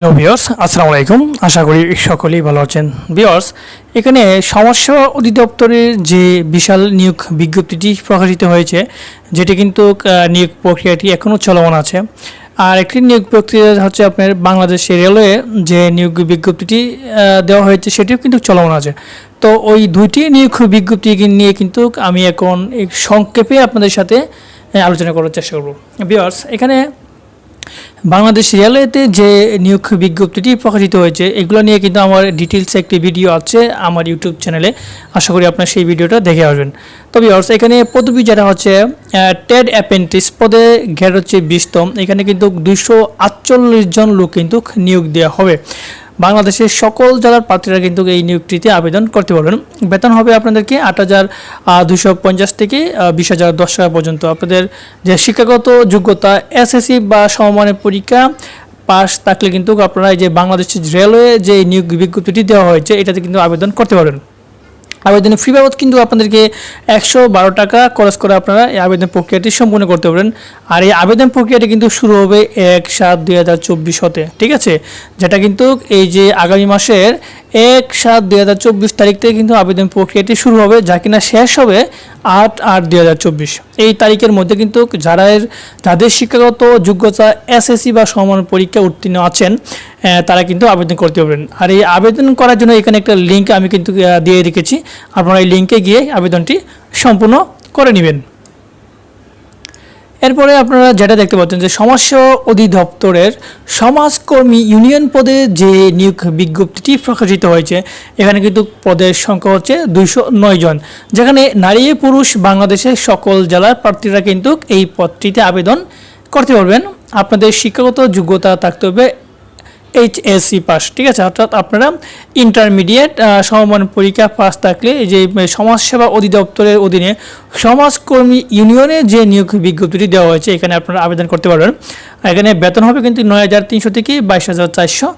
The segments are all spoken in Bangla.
হ্যালো বিয়স আসসালামু আলাইকুম। আশা করি সকলেই ভালো আছেন। বিয়র্স এখানে সমস্যা অধিদপ্তরের যে বিশাল নিয়োগ বিজ্ঞপ্তিটি প্রকাশিত হয়েছে, যেটি কিন্তু নিয়োগ প্রক্রিয়াটি এখনও চলমান আছে। আর একটি নিয়োগ প্রক্রিয়া হচ্ছে আপনার বাংলাদেশ রেলওয়ে যে নিয়োগ বিজ্ঞপ্তিটি দেওয়া হয়েছে, সেটিও কিন্তু চলমান আছে। তো ওই দুইটি নিয়োগ বিজ্ঞপ্তি নিয়ে কিন্তু আমি এখন সংক্ষেপে আপনাদের সাথে আলোচনা করার চেষ্টা করব। বিয়র্স এখানে বাংলাদেশ রেলওয়েতে যে নিয়োগ বিজ্ঞপ্তিটি প্রকাশিত হয়েছে, এগুলো নিয়ে কিন্তু আমার ডিটেলস একটি ভিডিও আছে আমার ইউটিউব চ্যানেলে আশা করি আপনার সেই ভিডিওটা দেখে আসবেন। তবে অর্থ এখানে পদবি যারা হচ্ছে টেড অ্যাপেন্টিস পদে ঘের হচ্ছে বিস্তম এখানে কিন্তু দুশো আটচল্লিশ জন লোক কিন্তু নিয়োগ দেওয়া হবে। বাংলাদেশের সকল জেলার প্রার্থীরা কিন্তু এই নিয়োগটিতে আবেদন করতে পারবেন। বেতন হবে আপনাদেরকে আট হাজার দুশো পঞ্চাশ থেকে বিশ হাজার দশ টাকা পর্যন্ত। আপনাদের যে শিক্ষাগত যোগ্যতা, এসএসসি বা সমমানের পরীক্ষা পাস থাকলে কিন্তু আপনারা এই যে বাংলাদেশের রেলওয়ে যে নিয়োগ বিজ্ঞপ্তিটি দেওয়া হয়েছে, এটাতে কিন্তু আবেদন করতে পারবেন। আবেদনের ফি বাবদ কিন্তু আপনাদেরকে একশো বারো টাকা খরচ করে আপনারা এই আবেদন প্রক্রিয়াটি সম্পূর্ণ করতে পারেন আর এই আবেদন প্রক্রিয়াটি কিন্তু শুরু হবে এক সাত দুই হাজার চব্বিশ হতে, ঠিক আছে? যেটা কিন্তু এই যে আগামী মাসের এক সাত দুই হাজার চব্বিশ তারিখ থেকে কিন্তু আবেদন প্রক্রিয়াটি শুরু হবে, যা কিনা শেষ হবে আট আট দুই হাজার চব্বিশ। এই তারিখের মধ্যে কিন্তু যারা যাদের শিক্ষাগত যোগ্যতা এসএসসি বা সমান পরীক্ষা উত্তীর্ণ আছেন তারা কিন্তু আবেদন করতে পারবেন। আর এই আবেদন করার জন্য এখানে একটা লিঙ্ক আমি কিন্তু দিয়ে রেখেছি। আপনারা এই লিঙ্কে গিয়ে আবেদনটি সম্পূর্ণ করে নেবেন। এরপরে আপনারা যেটা দেখতে পাচ্ছেন যে সমাজ অধিদপ্তরের সমাজকর্মী ইউনিয়ন পদে যে নিয়োগ বিজ্ঞপ্তিটি প্রকাশিত হয়েছে, এখানে কিন্তু পদের সংখ্যা হচ্ছে দুইশো নয় জন, যেখানে নারী পুরুষ বাংলাদেশের সকল জেলার প্রার্থীরা কিন্তু এই পদটিতে আবেদন করতে পারবেন। আপনাদের শিক্ষাগত যোগ্যতা থাকতে হবে এইচএসসি পাস ঠিক আছে? অর্থাৎ আপনারা ইন্টারমিডিয়েট সমমান পরীক্ষা পাস থাকলে যে সমাজসেবা অধিদপ্তরের অধীনে সমাজকর্মী ইউনিয়নে যে নিয়োগ বিজ্ঞপ্তিটি দেওয়া হয়েছে, এখানে আপনারা আবেদন করতে পারবেন। এখানে বেতন হবে কিন্তু নয় হাজার তিনশো থেকে বাইশ হাজার চারশো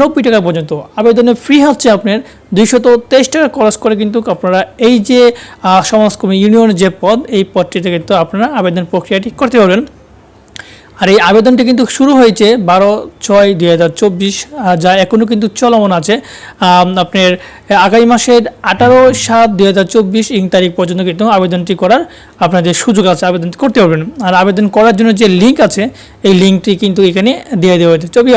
নব্বই টাকা পর্যন্ত। আবেদনে ফ্রি হচ্ছে আপনার দুইশত তেইশ টাকা। খরচ করে কিন্তু আপনারা এই যে সমাজকর্মী ইউনিয়নের যে পদ, এই পদটিতে কিন্তু আপনারা আবেদন প্রক্রিয়াটি করতে পারবেন। আর এই আবেদনটি কিন্তু শুরু হয়েছে বারো ছয় দুই হাজার চব্বিশ যা এখনও কিন্তু চলমান আছে। আপনার আগামী মাসের আঠারো সাত দুই হাজার চব্বিশ ইং তারিখ পর্যন্ত কিন্তু আবেদনটি করার আপনাদের সুযোগ আছে, আবেদন করতে পারবেন। আর আবেদন করার জন্য যে লিঙ্ক আছে, এই লিঙ্কটি কিন্তু এখানে দিয়ে দেওয়া হয়েছে। চবি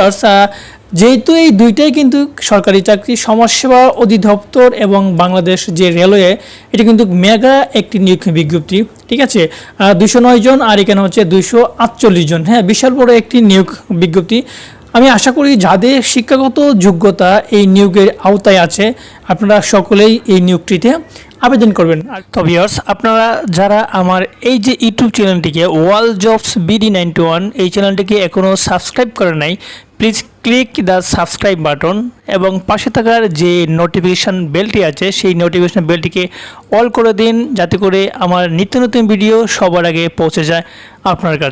যেহেতু এই দুইটাই কিন্তু সরকারি চাকরি, সমাজসেবা অধিদপ্তর এবং বাংলাদেশ যে রেলওয়ে, এটা কিন্তু মেগা একটি নিয়োগ বিজ্ঞপ্তি, ঠিক আছে? দুশো নয় জন আর এখানে হচ্ছে দুইশো আটচল্লিশ জন। হ্যাঁ বিশাল বড় একটি নিয়োগ বিজ্ঞপ্তি। আমি আশা করি যাদের শিক্ষাগত যোগ্যতা এই নিয়োগের আওতায় আছে, আপনারা সকলেই এই নিয়োগটিতে আবেদন করবেন। আর তো ভিউয়ার্স আপনারা যারা আমার এই যে ইউটিউব চ্যানেলটিকে wall jobs BD ninety one এই চ্যানেলটিকে এখনও সাবস্ক্রাইব করে নাই please click the subscribe button এবং পাশে থাকার যে নোটিফিকেশান বেলটি আছে সেই নোটিফিকেশান বেলটিকে অল করে দিন যাতে করে আমার নিত্য নতুন ভিডিও সবার আগে পৌঁছে যায় আপনার কাছে।